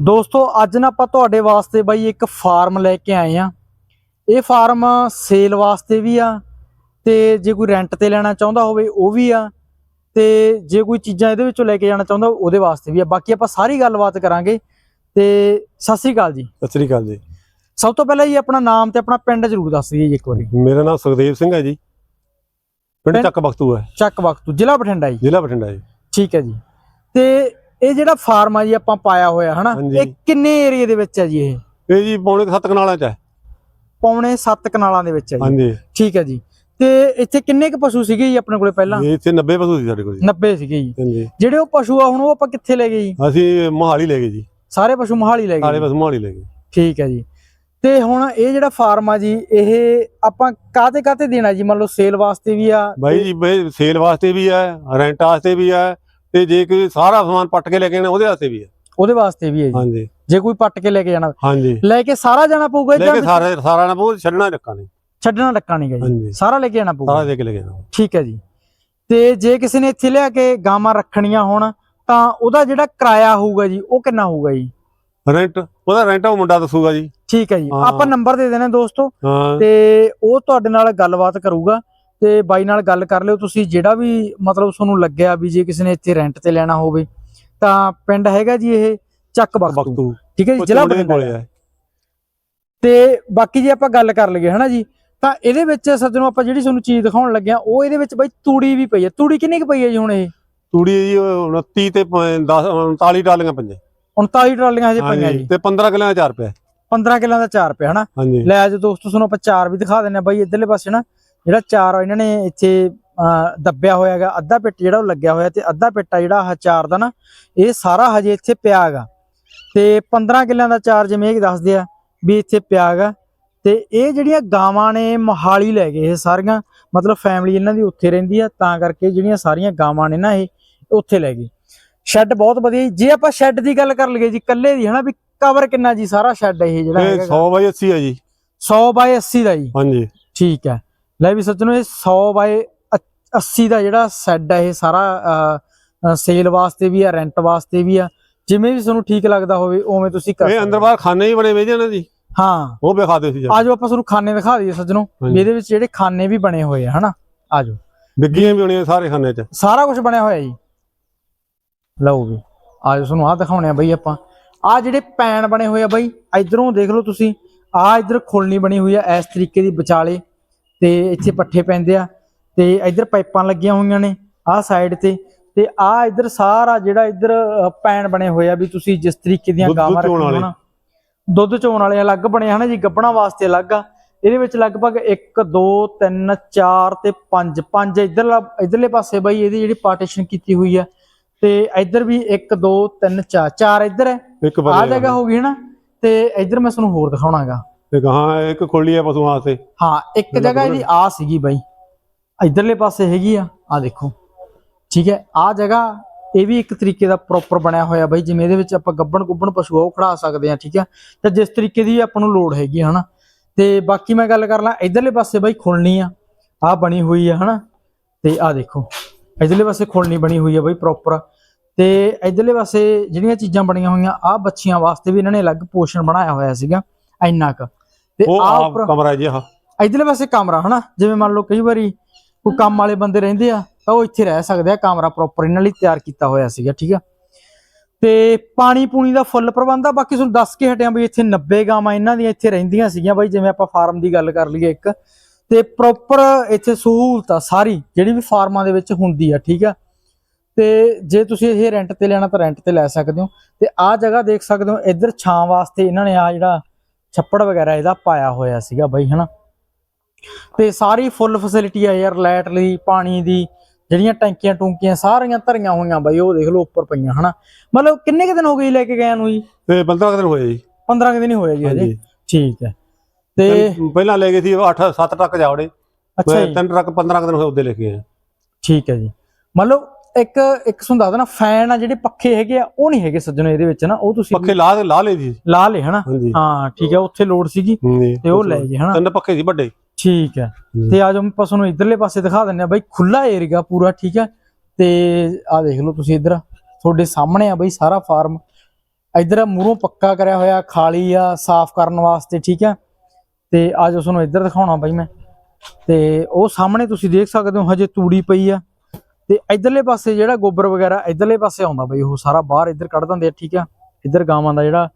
ਦੋਸਤੋ ਅੱਜ ਨਾ ਆਪਾਂ ਤੁਹਾਡੇ ਵਾਸਤੇ ਬਾਈ ਇੱਕ ਫਾਰਮ ਲੈ ਕੇ ਆਏ ਆ ਇਹ ਫਾਰਮ ਸੇਲ ਵਾਸਤੇ ਵੀ ਆ ਤੇ ਜੇ ਕੋਈ ਰੈਂਟ ਤੇ ਲੈਣਾ ਚਾਹੁੰਦਾ ਹੋਵੇ ਉਹ ਵੀ ਆ ਤੇ ਜੇ ਕੋਈ ਚੀਜ਼ਾਂ ਇਹਦੇ ਵਿੱਚੋਂ ਲੈ ਕੇ ਜਾਣਾ ਚਾਹੁੰਦਾ ਉਹਦੇ ਵਾਸਤੇ ਵੀ ਆ। ਬਾਕੀ ਆਪਾਂ ਸਾਰੀ ਗੱਲਬਾਤ ਕਰਾਂਗੇ ਤੇ ਸਤਿ ਸ੍ਰੀ ਅਕਾਲ ਜੀ। ਸਤਿ ਸ੍ਰੀ ਅਕਾਲ ਜੀ। ਸਭ ਤੋਂ ਪਹਿਲਾਂ ਜੀ ਆਪਣਾ ਨਾਮ ਤੇ ਆਪਣਾ ਪਿੰਡ ਜ਼ਰੂਰ ਦੱਸ ਦਈਏ ਜੀ ਇੱਕ ਵਾਰੀ। ਮੇਰਾ ਨਾਮ ਸੁਖਦੇਵ ਸਿੰਘ ਹੈ ਜੀ। ਪਿੰਡ ਚੱਕ ਬਖਤੂ ਹੈ। ਚੱਕ ਜ਼ਿਲ੍ਹਾ ਬਠਿੰਡਾ ਜੀ। ਜ਼ਿਲ੍ਹਾ ਬਠਿੰਡਾ ਜੀ। ਠੀਕ ਹੈ ਜੀ। ਤੇ ਇਹ ਜਿਹੜਾ ਫਾਰਮ ਆ ਜੀ ਆਪਾਂ ਪਾਇਆ ਹੋਇਆ ਹਨਾ। ਇਹ ਕਿੰਨੇ ਏਰੀਏ ਦੇ ਵਿੱਚ ਹੈ ਜੀ ਇਹ? ਇਹ ਜੀ ਪੌਣੇ ਕੁ ਸੱਤ ਕਨਾਲਾਂ ਚ ਹੈ ਪੌਣੇ 7 ਕਨਾਲਾਂ ਦੇ ਵਿੱਚ ਹੈ ਜੀ। ਹਾਂਜੀ। ਠੀਕ ਹੈ ਜੀ। ਤੇ ਇੱਥੇ ਕਿੰਨੇ ਕੁ ਪਸ਼ੂ ਸੀਗੇ ਜੀ ਆਪਣੇ ਕੋਲੇ ਪਹਿਲਾਂ? ਇਹ ਇੱਥੇ 90 ਪਸ਼ੂ ਸੀ ਸਾਡੇ ਕੋਲ ਜੀ। 90 ਸੀਗੇ ਜੀ। ਜਿਹੜੇ ਉਹ ਪਸ਼ੂ ਆ ਹੁਣ ਉਹ ਆਪਾਂ ਕਿੱਥੇ ਲੈ ਗਏ ਜੀ? ਅਸੀਂ ਮੋਹਾਲੀ ਲੈ ਗਏ ਜੀ। ਸਾਰੇ ਪਸ਼ੂ ਮੋਹਾਲੀ ਲੈ ਸਾਰੇ ਗਏ ਪਸ਼ੂ ਮੋਹਾਲੀ ਲੈ ਗਏ। ਠੀਕ ਹੈ ਜੀ। ਤੇ ਹੁਣ ਇਹ ਜਿਹੜਾ ਫਾਰਮ ਆ ਜੀ ਇਹ ਆਪਾਂ ਕਾਤੇ ਕਾਤੇ ਦੇਣਾ ਜੀ? ਮੰਨ ਲਓ ਸੇਲ ਵਾਸਤੇ ਵੀ ਆ ਬਾਈ ਜੀ ਸੇਲ ਵਾਸਤੇ ਵੀ ਹੈ ਰੈਂਟ ਵਾਸਤੇ ਵੀ ਹੈ ਤੇ ਜੇ ਕੋਈ ਸਾਰਾ ਸਮਾਨ ਪੱਟ ਕੇ ਲੈ ਕੇ ਆਣਾ ਉਹਦੇ ਵਾਸਤੇ ਵੀ ਹੈ। ਉਹਦੇ ਵਾਸਤੇ ਵੀ ਹੈ ਜੀ। ਹਾਂਜੀ। ਜੇ ਕੋਈ ਪੱਟ ਕੇ ਲੈ ਕੇ ਜਾਣਾ ਹਾਂਜੀ। ਲੈ ਕੇ ਸਾਰਾ ਜਾਣਾ ਪਊਗਾ ਲੈ ਕੇ ਸਾਰਾ ਸਾਰਾ ਨਾ ਬਹੁਤ ਛੱਡਣਾ ਰੱਖਾਂ ਨੇ ਛੱਡਣਾ ਲੱਕਾ ਨਹੀਂ ਗਾ ਜੀ। ਹਾਂਜੀ। ਸਾਰਾ ਲੈ ਕੇ ਜਾਣਾ ਪਊਗਾ। ਸਾਰਾ ਦੇ ਕੇ ਲੈ ਕੇ ਜਾਣਾ। ਠੀਕ ਹੈ ਜੀ। ਤੇ ਜੇ ਕਿਸੇ ਨੇ ਇੱਥੇ ਲਿਆ ਕੇ ਗਾਵਾਂ ਰੱਖਣੀਆਂ ਹੋਣ ਤਾਂ ਉਹਦਾ ਜਿਹੜਾ ਕਿਰਾਇਆ ਹੋਊਗਾ ਜੀ ਉਹ ਕਿੰਨਾ ਹੋਊਗਾ ਜੀ? ਰੈਂਟ ਉਹਦਾ ਰੈਂਟ ਉਹ ਮੁੰਡਾ ਦੱਸੂਗਾ ਜੀ। ਠੀਕ ਹੈ ਜੀ। ਹਾਂ। ਆਪਾਂ ਨੰਬਰ ਦੇ ਦੇਣਾ ਦੋਸਤੋ। ਹਾਂ। ਤੇ ਉਹ ਤੁਹਾਡੇ ਨਾਲ ਗੱਲਬਾਤ ਕਰੂਗਾ। ਤੇ ਬਾਈ ਨਾਲ ਗੱਲ ਕਰ ਲਿਓ। ਤੁਸੀਂ ਜਿਹੜਾ ਵੀ ਮਤਲਬ ਤੁਹਾਨੂੰ ਲੱਗਿਆ ਵੀ ਜੇ ਕਿਸੇ ਨੇ ਇੱਥੇ ਰੈਂਟ ਤੇ ਲੈਣਾ ਹੋਵੇ ਤਾਂ ਪਿੰਡ ਹੈਗਾ ਜੀ ਇਹ ਚੱਕ ਬਖਤੂ ਠੀਕ ਹੈ ਜੀ ਜ਼ਿਲ੍ਹਾ ਬਠਿੰਡਾ ਤੇ ਬਾਕੀ ਜੇ ਆਪਾਂ ਗੱਲ ਕਰ ਲਈਏ ਹਨਾ ਜੀ ਤਾਂ ਇਹਦੇ ਵਿੱਚ ਸੱਜਣੋ ਆਪਾਂ ਜਿਹੜੀ ਤੁਹਾਨੂੰ ਚੀਜ਼ ਦਿਖਾਉਣ ਲੱਗੇ ਆ ਉਹ ਇਹਦੇ ਵਿੱਚ ਬਾਈ ਤੂੜੀ ਵੀ ਪਈ ਹੈ। ਤੂੜੀ ਕਿੰਨੀ ਕੁ ਪਈ ਹੈ ਜੀ ਹੁਣ ਇਹ? ਤੂੜੀ ਜੀ ਉਹ 29 ਤੇ 10 39 ਟਾਲੀਆਂ ਪੰਜੇ 39 ਟਰਾਲੀਆਂ ਹਜੇ ਪਈਆਂ ਜੀ। ਤੇ 15 ਕਿੱਲਿਆਂ ਦਾ 4 ਰੁਪਏ 15 ਕਿੱਲਾਂ ਦਾ 4 ਰੁਪਏ ਹਨਾ? ਲੈ ਅੱਜ ਦੋਸਤੋ ਤੁਹਾਨੂੰ ਆਪਾਂ ਚਾਰ ਵੀ ਦਿਖਾ ਦਿੰਨੇ ਆ ਬਾਈ ਇਧਰਲੇ ਪਾਸੇ ਨਾ ਜਿਹੜਾ ਚਾਰ ਇਹਨਾਂ ਨੇ ਇੱਥੇ ਦੱਬਿਆ ਹੋਇਆ ਹੈਗਾ ਅੱਧਾ ਪਿੱਟ ਜਿਹੜਾ ਉਹ ਲੱਗਿਆ ਹੋਇਆ ਤੇ ਅੱਧਾ ਪਿੱਟਾ ਜਿਹੜਾ ਚਾਰ ਦਾ ਨਾ ਇਹ ਸਾਰਾ ਹਜੇ ਇੱਥੇ ਪਿਆ ਹੈਗਾ। ਤੇ 15 ਕਿੱਲਿਆਂ ਦਾ ਚਾਰ ਜਿਵੇਂ ਇਹ ਦੱਸਦੇ ਆ ਵੀ ਇੱਥੇ ਪਿਆ ਹੈਗਾ। ਤੇ ਇਹ ਜਿਹੜੀਆਂ ਗਾਵਾਂ ਨੇ ਮੋਹਾਲੀ ਲੈ ਗਏ ਇਹ ਸਾਰੀਆਂ ਮਤਲਬ ਫੈਮਿਲੀ ਇਹਨਾਂ ਦੀ ਉੱਥੇ ਰਹਿੰਦੀ ਆ ਤਾਂ ਕਰਕੇ ਜਿਹੜੀਆਂ ਸਾਰੀਆਂ ਗਾਵਾਂ ਨੇ ਨਾ ਇਹ ਉੱਥੇ ਲੈ ਗਏ। ਸ਼ੈੱਡ ਬਹੁਤ ਵਧੀਆ ਜੀ। ਆਪਾਂ ਸ਼ੈੱਡ ਦੀ ਗੱਲ ਕਰ ਲਈਏ ਜੀ ਕੱਲੇ ਦੀ ਹਨਾ ਵੀ ਕਵਰ ਕਿੰਨਾ ਜੀ ਸਾਰਾ ਸ਼ੈੱਡ ਇਹ ਜਿਹੜਾ ਇਹ ਹੈਗਾ। 100 ਬਾਈ 80 ਹੈ ਜੀ। 100 ਬਾਈ 80 ਦਾ ਜੀ। ਹਾਂਜੀ। ਠੀਕ ਹੈ ਲੈ ਵੀ ਸੱਜਣੋ ਇਹ 100 ਬਾਈ 80 ਦਾ ਜਿਹੜਾ ਸੈੱਡ ਹੈ ਇਹ ਸਾਰਾ ਸੇਲ ਵਾਸਤੇ ਵੀ ਆ ਰੈਂਟ ਵਾਸਤੇ ਵੀ ਆ। ਜਿਵੇਂ ਵੀ ਤੁਹਾਨੂੰ ਠੀਕ ਲੱਗਦਾ ਹੋਵੇ ਉਵੇਂ ਤੁਸੀਂ ਕਰ ਇਹ ਅੰਦਰ। ਬਾਹਰ ਖਾਨੇ ਹੀ ਬਣੇ ਵੇ ਨਾ ਜੀ ਹਾਂ। ਉਹ ਵਿਖਾ ਦਿਓ ਸੀ ਜੀ। ਆਜੋ ਆਪਾਂ ਤੁਹਾਨੂੰ ਖਾਨੇ ਦਿਖਾ ਦਈਏ ਸੱਜਣੋ। ਇਹਦੇ ਵਿੱਚ ਜਿਹੜੇ ਖਾਨੇ ਵੀ ਬਣੇ ਹੋਏ ਆ ਹਨਾ? ਆਜੋ। ਡਿੱਗੀਆਂ ਵੀ ਹੋਣੀਆਂ ਸਾਰੇ ਖਾਨੇ 'ਚ। ਸਾਰਾ ਕੁਝ ਬਣਿਆ ਹੋਇਆ ਜੀ। ਲਓ ਵੀ ਆਜੋ ਤੁਹਾਨੂੰ ਆਹ ਦਿਖਾਉਣੇ ਆ ਬਈ ਆਪਾਂ। ਆ ਜਿਹੜੇ ਪੈਨ ਬਣੇ ਹੋਏ ਆ ਬਈ ਇਧਰੋਂ ਦੇਖ ਲਓ ਤੁਸੀਂ। ਆ ਇਧਰ ਖੁਲਣੀ ਬਣੀ ਹੋਈ ਆ ਇਸ ਤਰੀਕੇ ਦੀ ਵਿਚਾਲੇ। ਤੇ ਇੱਥੇ ਪੱਠੇ ਪੈਂਦੇ ਆ ਤੇ ਇਧਰ ਪਾਈਪਾਂ ਲੱਗੀਆਂ ਹੋਈਆਂ ਨੇ ਆਹ ਸਾਈਡ ਤੇ ਤੇ ਆ ਇਧਰ ਸਾਰਾ ਜਿਹੜਾ ਇਧਰ ਪੈਨ ਬਣੇ ਹੋਏ ਆ ਵੀ ਤੁਸੀਂ ਜਿਸ ਤਰੀਕੇ ਦੀਆਂ ਗਾਵਾਂ ਰੱਖੀਆਂ। ਹੋਣ। ਦੁੱਧ ਚੋਣ ਵਾਲੇ ਅਲੱਗ ਬਣੇ ਹਨ ਜੀ ਗੱਬਣਾ ਵਾਸਤੇ ਅਲੱਗ ਆ। ਇਹਦੇ ਵਿੱਚ ਲਗਭਗ 1 2 3 4 ਤੇ 5 5 ਇਧਰਲਾ ਇਧਰਲੇ ਪਾਸੇ ਬਈ ਇਹਦੀ ਜਿਹੜੀ ਪਾਰਟੀਸ਼ਨ ਕੀਤੀ ਹੋਈ ਆ। ਤੇ ਇਧਰ ਵੀ 1 2 3 4 ਚਾਰ ਇਧਰ ਹੈ। ਆ ਜਗ੍ਹਾ ਹੋ ਗਈ ਨਾ ਤੇ ਇਧਰ ਮੈਂ ਤੁਹਾਨੂੰ ਹੋਰ ਦਿਖਾਉਣਾਗਾ। ਤੇ ਗਾਂ ਇੱਕ ਖੋਲੀ ਹੈ ਪਸ਼ੂਆਂ ਵਾਸਤੇ। ਹਾਂ ਇੱਕ ਜਗ੍ਹਾ ਇਹਦੀ ਆ ਸੀਗੀ ਬਾਈ। ਇਧਰਲੇ ਪਾਸੇ ਹੈਗੀ ਆ ਆ ਦੇਖੋ। ਠੀਕ ਹੈ ਆ ਜਗ੍ਹਾ ਇਹ ਵੀ ਇੱਕ ਤਰੀਕੇ ਦਾ ਪ੍ਰੋਪਰ ਬਣਿਆ ਹੋਇਆ ਬਾਈ ਜਿਵੇਂ ਇਹਦੇ ਵਿੱਚ ਆਪਾਂ ਗੱਬਣ ਗੁੱਬਣ ਪਸ਼ੂ ਆ ਉਹ ਖੜਾ ਸਕਦੇ ਆ ਠੀਕ ਹੈ। ਤੇ ਜਿਸ ਤਰੀਕੇ ਦੀ ਆਪਾਂ ਨੂੰ ਲੋੜ ਹੈਗੀ ਆ, ਹਨਾ। ਤੇ ਬਾਕੀ ਮੈਂ ਗੱਲ ਕਰ ਲਾਂ ਇਧਰਲੇ ਪਾਸੇ ਬਾਈ ਖੁਲਣੀ ਆ ਆ ਬਣੀ ਹੋਈ ਆ ਹਨਾ। ਤੇ ਆ ਦੇਖੋ ਇਧਰਲੇ ਪਾਸੇ ਖੁਲਣੀ ਬਣੀ ਹੋਈ ਆ ਬਾਈ ਪ੍ਰੋਪਰ ਤੇ ਇਧਰਲੇ ਪਾਸੇ ਜਿਹੜੀਆਂ ਚੀਜ਼ਾਂ ਬਣੀਆਂ ਹੋਈਆਂ ਆ ਬੱਚੀਆਂ ਵਾਸਤੇ ਵੀ ਇਹਨਾਂ ਨੇ ਅਲੱਗ ਪੋਰਸ਼ਨ ਬਣਾਇਆ ਹੋਇਆ ਸੀਗਾ ਇੰਨਾ ਕੁ। ਤੇ ਉਹ ਆ ਆਪ ਉੱਪਰ ਕਮਰਾ ਜੀ ਆਹ ਇਧਰਲੇ ਪਾਸੇ ਕਮਰਾ ਹਨਾ? ਜਿਵੇਂ ਮੰਨ ਲਓ ਕਈ ਵਾਰੀ ਕੋਈ ਕੰਮ ਵਾਲੇ ਬੰਦੇ ਰਹਿੰਦੇ ਆ ਤਾਂ ਉਹ ਇੱਥੇ ਰਹਿ ਸਕਦੇ ਆ ਕਮਰਾ ਪ੍ਰੋਪਰ ਇਹਨਾਂ ਲਈ ਤਿਆਰ ਕੀਤਾ ਹੋਇਆ ਸੀਗਾ ਠੀਕ ਆ? ਤੇ ਪਾਣੀ ਪੂਣੀ ਦਾ ਫੁੱਲ ਪ੍ਰਬੰਧ ਆ ਬਾਕੀ ਤੁਹਾਨੂੰ ਦੱਸ ਕੇ ਹਟਿਆ ਬਈ ਇੱਥੇ 90 ਗਾਵਾਂ ਇਹਨਾਂ ਦੀਆਂ ਇੱਥੇ ਰਹਿੰਦੀਆਂ ਸੀਗੀਆਂ ਬਾਈ ਜਿਵੇਂ ਆਪਾਂ ਫਾਰਮ ਦੀ ਗੱਲ ਕਰ ਲਈਏ ਇੱਕ। ਤੇ ਪ੍ਰੋਪਰ ਇੱਥੇ ਸਹੂਲਤ ਆ ਸਾਰੀ ਜਿਹੜੀ ਵੀ ਫਾਰਮਾਂ ਦੇ ਵਿੱਚ ਹੁੰਦੀ ਆ ਠੀਕ ਆ? ਤੇ ਜੇ ਤੁਸੀਂ ਇਹ ਰੈਂਟ ਤੇ ਲੈਣਾ ਤਾਂ ਰੈਂਟ ਤੇ ਲੈ ਸਕਦੇ ਹੋ। ਤੇ ਆਹ ਜਗ੍ਹਾ ਦੇਖ ਸਕਦੇ ਹੋ ਇੱਧਰ ਛਾਂ ਵਾਸਤੇ ਇਹਨਾਂ ਨੇ ਆ ਜਿਹੜਾ ਛੱਪੜ ਵਗੈਰਾ ਇਹਦਾ ਪਾਇਆ ਹੋਇਆ ਸੀਗਾ ਬਾਈ ਹਨਾ? ਤੇ ਸਾਰੀ ਫੁੱਲ ਫੈਸਿਲਿਟੀ ਆ ਯਾਰ ਲਾਈਟ ਲਈ ਪਾਣੀ ਦੀ ਜਿਹੜੀਆਂ ਟੈਂਕੀਆਂ ਟੂੰਕੀਆਂ ਸਾਰੀਆਂ ਧਰੀਆਂ ਹੋਈਆਂ ਬਾਈ ਉਹ ਦੇਖ ਲਓ ਉੱਪਰ ਪਈਆਂ ਹਨਾ? ਮਤਲਬ ਕਿੰਨੇ ਕੁ ਦਿਨ ਹੋ ਗਏ ਲੈ ਕੇ ਗਏ ਨੂੰ ਜੀ? ਤੇ 15 ਕੁ ਦਿਨ ਹੋਏ ਜੀ। 15 ਕੁ ਦਿਨ ਹੀ ਹੋਏ ਜੀ ਹਜੇ। ਠੀਕ ਹੈ। ਤੇ ਪਹਿਲਾਂ ਲੈ ਗਏ ਸੀ 8 7 ਟਰੱਕ ਜਾਵੜੇ ਅੱਛਾ ਜੀ। ਤਿੰਨ ਟਰੱਕ 15 ਕੁ ਦਿਨ ਹੋਏ ਉਹਦੇ ਲੈ ਕੇ ਆਏ ਠੀਕ ਹੈ ਜੀ। ਮਤਲਬ ਇੱਕ ਇੱਕ ਸੁਣ ਦੱਸਦਾ ਨਾ ਫੈਨ ਆ ਜਿਹੜੇ ਪੱਖੇ ਹੈਗੇ ਆ ਉਹ ਨਹੀਂ ਹੈਗੇ ਸੱਜਣੋ ਇਹਦੇ ਵਿੱਚ ਨਾ ਉਹ ਤੁਸੀਂ ਪੱਖੇ ਲਾ ਲਾ ਲਏ ਜੀ। ਲਾ ਲਏ ਹਨਾ? ਹਾਂ ਠੀਕ ਹੈ ਉੱਥੇ ਲੋਡ ਸੀਗੀ। ਤੇ ਉਹ ਲੈ ਗਏ ਹਨਾ? ਤਿੰਨ ਪੱਖੇ ਸੀ ਵੱਡੇ। ਠੀਕ ਹੈ। ਤੇ ਆਜੋ ਆਪਾਂ ਤੁਹਾਨੂੰ ਇਧਰਲੇ ਪਾਸੇ ਦਿਖਾ ਦਿੰਨੇ ਆ ਬਾਈ ਖੁੱਲਾ ਏਰੀਆ ਪੂਰਾ ਠੀਕ ਹੈ ਤੇ ਆ ਦੇਖ ਲਓ ਤੁਸੀਂ ਇਧਰ ਤੁਹਾਡੇ ਸਾਹਮਣੇ ਆ ਬਾਈ ਸਾਰਾ ਫਾਰਮ ਇੱਧਰ ਮੂਹਰੋਂ ਪੱਕਾ ਕਰਿਆ ਹੋਇਆ ਖਾਲੀ ਆ ਸਾਫ਼ ਕਰਨ ਵਾਸਤੇ ਠੀਕ ਆ? ਤੇ ਅੱਜ ਉਸ ਨੂੰ ਇੱਧਰ ਦਿਖਾਉਣਾ ਬਾਈ ਮੈਂ। ਤੇ ਉਹ ਸਾਹਮਣੇ ਤੁਸੀਂ ਦੇਖ ਸਕਦੇ ਹੋ ਹਜੇ ਤੂੜੀ ਪਈ ਆ। ਤੇ ਇਧਰਲੇ ਪਾਸੇ ਜਿਹੜਾ ਗੋਬਰ ਵਗੈਰਾ ਇਧਰਲੇ ਪਾਸੇ ਆਉਂਦਾ ਬਈ ਉਹ ਸਾਰਾ ਬਾਹਰ ਇੱਧਰ ਕੱਢ ਦਿੰਦੇ ਆ ਠੀਕ ਆ? ਇੱਧਰ ਗਾਵਾਂ ਦਾ ਜਿਹੜਾ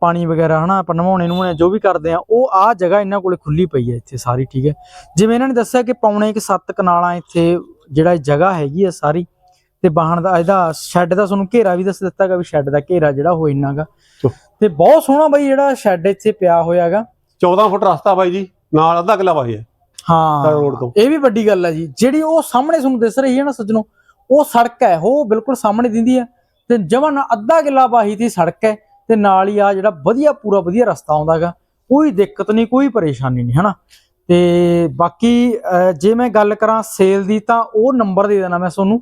ਪਾਣੀ ਵਗੈਰਾ ਹਨਾ ਆਪਾਂ ਨਵਾਉਣੇ ਨੂੰ ਜੋ ਵੀ ਕਰਦੇ ਆ ਉਹ ਆ ਜਗ੍ਹਾ ਇਹਨਾਂ ਕੋਲੇ ਖੁੱਲੀ ਪਈ ਹੈ ਇੱਥੇ ਸਾਰੀ ਠੀਕ ਹੈ ਜਿਵੇਂ ਇਹਨਾਂ ਨੇ ਦੱਸਿਆ ਕਿ ਪੌਣੇ ਕਿ 7 ਕਨਾਲਾਂ ਇੱਥੇ ਜਿਹੜਾ ਜਗ੍ਹਾ ਹੈਗੀ ਆ ਸਾਰੀ ਤੇ ਬਾਹਣ ਦਾ ਇਹਦਾ ਸ਼ੈੱਡ ਦਾ ਤੁਹਾਨੂੰ ਘੇਰਾ ਵੀ ਦੱਸ ਦਿੱਤਾਗਾ ਵੀ ਸ਼ੈੱਡ ਦਾ ਘੇਰਾ ਜਿਹੜਾ ਉਹ ਇੰਨਾਗਾ। ਤੇ ਬਹੁਤ ਸੋਹਣਾ ਬਈ ਜਿਹੜਾ ਸ਼ੈੱਡ ਇੱਥੇ ਪਿਆ ਹੋਇਆਗਾ 14 ਫੁੱਟ ਰਸਤਾ ਬਾਈ ਜੀ ਨਾਲ ਅੱਧਾ ਕਿੱਲਾ ਬਾਈ ਹੈ ਹਾਂ ਰੋਡ ਤੋਂ ਇਹ ਵੀ ਵੱਡੀ ਗੱਲ ਹੈ ਜੀ। ਜਿਹੜੀ ਉਹ ਸਾਹਮਣੇ ਤੁਹਾਨੂੰ ਦਿਸ ਰਹੀ ਹੈ ਨਾ ਸੱਜਣੋ ਉਹ ਸੜਕ ਹੈ ਉਹ ਬਿਲਕੁਲ ਸਾਹਮਣੇ ਦਿੰਦੀ ਹੈ। ਤੇ ਜਮਾਂ ਨਾ ਅੱਧਾ ਕਿੱਲਾ ਬਾਹੀ ਦੀ ਸੜਕ ਹੈ ਤੇ ਨਾਲ ਹੀ ਆ ਜਿਹੜਾ ਵਧੀਆ ਪੂਰਾ ਵਧੀਆ ਰਸਤਾ ਆਉਂਦਾਗਾ ਕੋਈ ਦਿੱਕਤ ਨਹੀਂ ਕੋਈ ਪਰੇਸ਼ਾਨੀ ਨਹੀਂ ਹਨਾ? ਤੇ ਬਾਕੀ ਜੇ ਮੈਂ ਗੱਲ ਕਰਾਂ ਸੇਲ ਦੀ ਤਾਂ ਉਹ ਨੰਬਰ ਦੇ ਦੇਣਾ ਮੈਂ ਤੁਹਾਨੂੰ।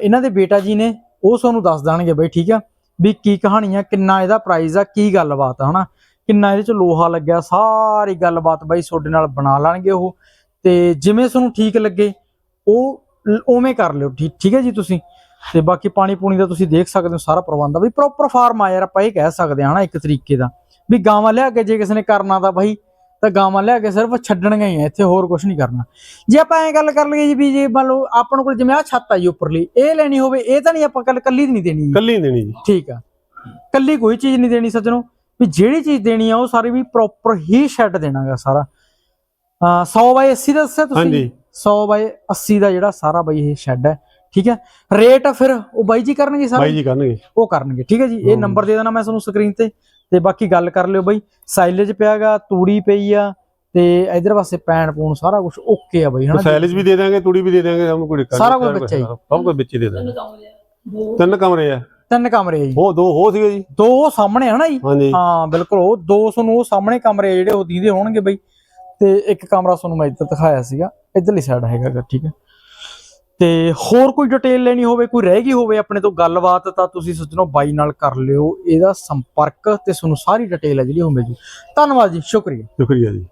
ਇਹਨਾਂ ਦੇ ਬੇਟਾ ਜੀ ਨੇ ਉਹ ਤੁਹਾਨੂੰ ਦੱਸ ਦੇਣਗੇ ਬਈ ਠੀਕ ਆ? ਵੀ ਕੀ ਕਹਾਣੀ ਆ ਕਿੰਨਾ ਇਹਦਾ ਪ੍ਰਾਈਸ ਆ ਕੀ ਗੱਲਬਾਤ ਆ ਹਨਾ? ਕਿੰਨਾ ਇਹਦੇ ਚ ਲੋਹਾ ਲੱਗਿਆ ਸਾਰੀ ਗੱਲਬਾਤ ਬਾਈ ਤੁਹਾਡੇ ਨਾਲ ਬਣਾ ਲੈਣਗੇ ਉਹ। ਤੇ ਜਿਵੇਂ ਤੁਹਾਨੂੰ ਠੀਕ ਲੱਗੇ ਉਹ ਉਵੇਂ ਕਰ ਲਿਓ ਠੀਕ ਠੀਕ ਹੈ ਜੀ ਤੁਸੀਂ। ਤੇ ਬਾਕੀ ਪਾਣੀ ਪੂਣੀ ਦਾ ਤੁਸੀਂ ਦੇਖ ਸਕਦੇ ਹੋ ਸਾਰਾ ਪ੍ਰਬੰਧ ਆ। ਵੀ ਪ੍ਰੋਪਰ ਫਾਰਮ ਆ ਯਾਰ ਆਪਾਂ ਇਹ ਕਹਿ ਸਕਦੇ ਹਾਂ ਨਾ ਇੱਕ ਤਰੀਕੇ ਦਾ। ਵੀ ਗਾਵਾਂ ਲਿਆ ਕੇ ਜੇ ਕਿਸੇ ਨੇ ਕਰਨਾ ਤਾਂ ਬਾਈ ਤਾਂ ਗਾਵਾਂ ਲਿਆ ਕੇ ਸਿਰਫ ਛੱਡਣੀਆਂ ਹੀ ਆ ਇੱਥੇ ਹੋਰ ਕੁਝ ਨਹੀਂ ਕਰਨਾ। ਜੇ ਆਪਾਂ ਐਂ ਗੱਲ ਕਰ ਲਈਏ ਜੀ ਵੀ ਜੇ ਮੰਨ ਲਓ ਆਪਾਂ ਕੋਲ ਜਿਵੇਂ ਆ ਛੱਤ ਆ ਜੀ ਉੱਪਰਲੀ ਇਹ ਲੈਣੀ ਹੋਵੇ ਇਹ ਤਾਂ ਨਹੀਂ ਆਪਾਂ ਕੱਲ ਕੱਲੀ ਨਹੀਂ ਦੇਣੀ ਜੀ। ਕੱਲੀ ਦੇਣੀ ਜੀ। ਠੀਕ ਆ। ਕੱਲੀ ਕੋਈ ਚੀਜ਼ ਨਹੀਂ ਦੇਣੀ ਸੱਜਣੋ। ਵੀ ਜਿਹੜੀ ਚੀਜ਼ ਦੇਣੀ ਆ ਉਹ ਸਾਰੀ ਵੀ ਪ੍ਰੋਪਰ ਹੀ ਸ਼ੈੱਡ ਦੇਣਾਗਾ ਸਾਰਾ। ਅ 100 ਬਾਈ 80 ਦਾ ਦੱਸਿਆ ਤੁਸੀਂ? ਹਾਂਜੀ। 100 ਬਾਈ 80 ਦਾ ਜਿਹੜਾ ਸਾਰਾ ਬਾਈ ਇਹ ਸ਼ੈੱਡ ਹੈ ਠੀਕ ਹੈ? ਰੇਟ ਫਿਰ ਉਹ ਬਾਈ ਜੀ ਕਰਨਗੇ ਸਾਰਾ? ਬਾਈ ਜੀ ਕਰਨਗੇ। ਉਹ ਕਰਨਗੇ ਠੀਕ ਹੈ ਜੀ? ਇਹ। ਨੰਬਰ ਦੇ ਦੇਣਾ ਮੈਂ ਤੁਹਾਨੂੰ ਸਕਰੀਨ ਤੇ। ਤੇ ਬਾਕੀ ਗੱਲ ਕਰ ਲਿਓ ਬਾਈ ਸਾਈਲੇਜ ਪਿਆਗਾ ਤੂੜੀ ਪਈ ਆ ਤੇ ਇਧਰ ਪਾਸੇ ਪੈਣ ਪੂਣ ਸਾਰਾ ਕੁਝ ਓਕੇ ਆ ਬਾਈ ਹਨਾ ਜੀ? ਸੈਲਜ ਵੀ ਦੇ ਦਾਂਗੇ ਤੂੜੀ ਵੀ ਦੇ ਦਾਂਗੇ ਸਭ ਨੂੰ ਕੋਈ ਦਿੱਕਤ ਸਾਰਾ ਕੁਝ ਵਿੱਚ ਹੈ। ਸਭ ਕੁਝ ਵਿੱਚ ਹੀ ਦੇ ਦਾਂਗੇ ਤਿੰਨ ਕਮਰੇ ਆ। ਤਿੰਨ ਕਮਰੇ ਆ ਜੀ। ਉਹ ਦੋ ਹੋ ਸੀਗੇ ਜੀ। ਦੋ ਸਾਹਮਣੇ ਹਨਾ ਜੀ। ਹਾਂ ਬਿਲਕੁਲ ਉਹ ਦੋ ਤੁਹਾਨੂੰ ਉਹ ਸਾਹਮਣੇ ਕਮਰੇ ਜਿਹੜੇ ਉਹ ਦੀਦੇ ਹੋਣਗੇ ਬਈ। ਤੇ ਇੱਕ ਕਮਰਾ ਤੁਹਾਨੂੰ ਮੈਂ ਇੱਧਰ ਦਿਖਾਇਆ ਸੀਗਾ। ਇੱਧਰਲੀ ਸਾਈਡ ਹੈਗਾ ਠੀਕ ਹੈ। ਤੇ ਹੋਰ ਕੋਈ ਡਿਟੇਲ ਲੈਣੀ ਹੋਵੇ ਕੋਈ ਰਹਿ ਗਈ ਹੋਵੇ ਆਪਣੇ ਤੋਂ ਗੱਲਬਾਤ ਤਾਂ ਤੁਸੀਂ ਸੱਜਣੋ ਬਾਈ ਨਾਲ ਕਰ ਲਿਓ। ਇਹਦਾ ਸੰਪਰਕ ਤੇ ਤੁਹਾਨੂੰ ਸਾਰੀ ਡਿਟੇਲ ਹੈ ਜਿਹੜੀ ਜੂ। ਧੰਨਵਾਦ ਜੀ ਸ਼ੁਕਰੀਆ। ਸ਼ੁਕਰੀਆ ਜੀ।